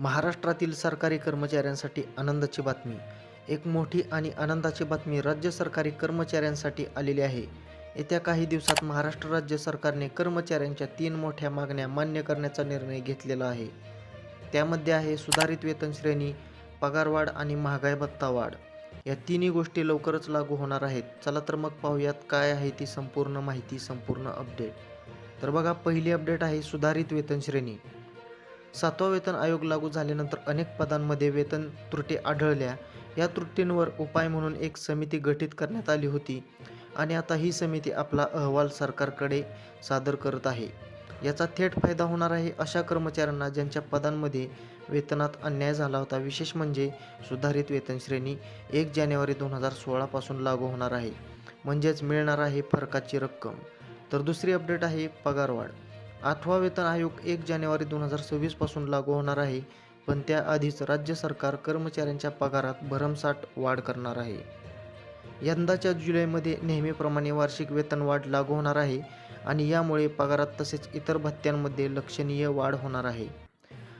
महाराष्ट्रातील सरकारी कर्मचाऱ्यांसाठी आनंदाची बातमी. एक मोठी आणि आनंदाची बातमी राज्य सरकारी कर्मचाऱ्यांसाठी आलेली आहे. येत्या काही दिवसात महाराष्ट्र राज्य सरकारने कर्मचाऱ्यांच्या तीन मोठ्या मागण्या मान्य करण्याचा निर्णय घेतलेला आहे. त्यामध्ये आहे सुधारित वेतन श्रेणी पगारवाढ आणि महागाई भत्ता वाढ. या तिन्ही गोष्टी लवकरच लागू होणार आहेत. चला तर मग पाहूयात काय आहे ती संपूर्ण माहिती संपूर्ण अपडेट. तर बघा पहिली अपडेट आहे सुधारित वेतन श्रेणी. सातवा वेतन आयोग लागू झाल्यानंतर अनेक पदांमध्ये वेतन त्रुटी आढळल्या. या त्रुटींवर उपाय म्हणून एक समिती गठीत करण्यात आली होती आणि आता ही समिती आपला अहवाल सरकारकडे सादर करत आहे. याचा थेट फायदा होणार आहे अशा कर्मचाऱ्यांना ज्यांच्या पदांमध्ये वेतनात अन्याय झाला होता. विशेष म्हणजे सुधारित वेतन श्रेणी एक जानेवारी दोन हजार सोळापासून लागू होणार आहे. म्हणजेच मिळणार आहे फरकाची रक्कम. तर दुसरी अपडेट आहे पगारवाढ. आठवा वेतन आयोग एक जानेवारी दोन हजार सव्वीसपासून लागू होणार आहे पण त्याआधीच राज्य सरकार कर्मचाऱ्यांच्या पगारात भरमसाठ वाढ करणार आहे. यंदाच्या जुलैमध्ये नेहमीप्रमाणे वार्षिक वेतनवाढ लागू होणार आहे आणि यामुळे पगारात तसेच इतर भत्त्यांमध्ये लक्षणीय वाढ होणार आहे.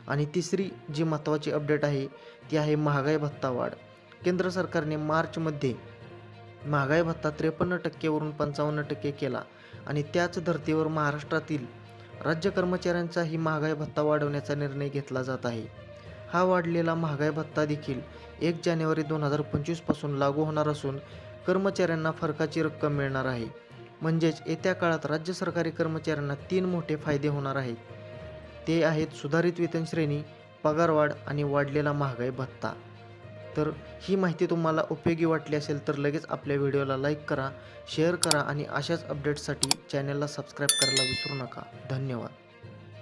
आणि तिसरी जी महत्त्वाची अपडेट आहे ती आहे महागाई भत्ता वाढ. केंद्र सरकारने मार्चमध्ये महागाई भत्ता त्रेपन्न टक्केवरून पंचावन्न टक्के केला आणि त्याच धर्तीवर महाराष्ट्रातील राज्य कर्मचाऱ्यांचाही महागाई भत्ता वाढवण्याचा निर्णय घेतला जात आहे. हा वाढलेला महागाई भत्ता देखील एक जानेवारी दोन हजार पंचवीसपासून लागू होणार असून कर्मचाऱ्यांना फरकाची रक्कम मिळणार आहे. म्हणजेच येत्या काळात राज्य सरकारी कर्मचाऱ्यांना तीन मोठे फायदे होणार आहेत. ते आहेत सुधारित वेतन श्रेणी पगारवाढ आणि वाढलेला महागाई भत्ता. तर ही माहिती तुम्हाला उपयोगी वाटली असेल तर लगेच आपल्या व्हिडिओला लाईक करा शेअर करा आणि अशाच अपडेट्ससाठी चॅनलला सबस्क्राईब करायला विसरू नका. धन्यवाद.